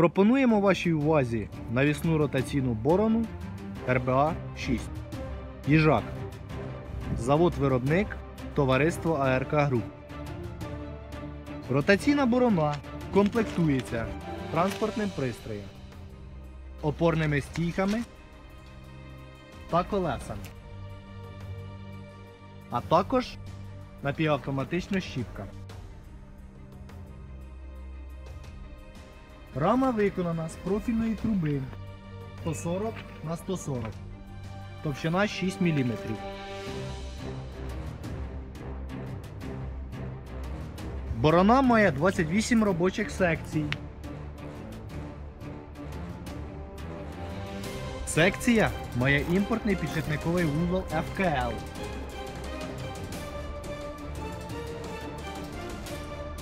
Пропонуємо вашій увазі навісну ротаційну борону РБА 6. Їжак. Завод-виробник Товариство АРК Груп. Ротаційна борона комплектується транспортним пристроєм, опорними стійками та колесами, а також напівавтоматична щіпка. Рама виконана з профільної труби 140 на 140. Товщина 6 мм. Борона має 28 робочих секцій. Секція має імпортний підшипниковий вузол FKL.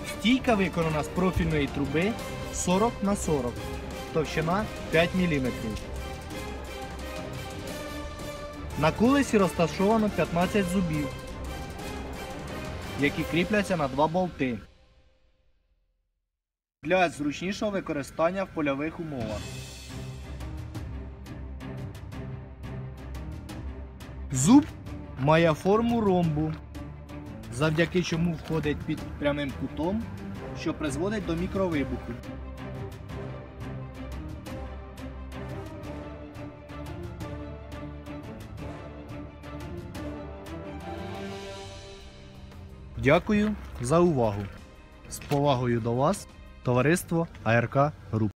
Стійка виконана з профільної труби 40 на 40. Товщина 5 мм. На кулесі розташовано 15 зубів, які кріпляться на два болти. Для зручнішого використання в польових умовах. Зуб має форму ромбу, завдяки чому входить під прямим кутом, що призводить до мікровибуху. Дякую за увагу. З повагою до вас, товариство АРК Груп.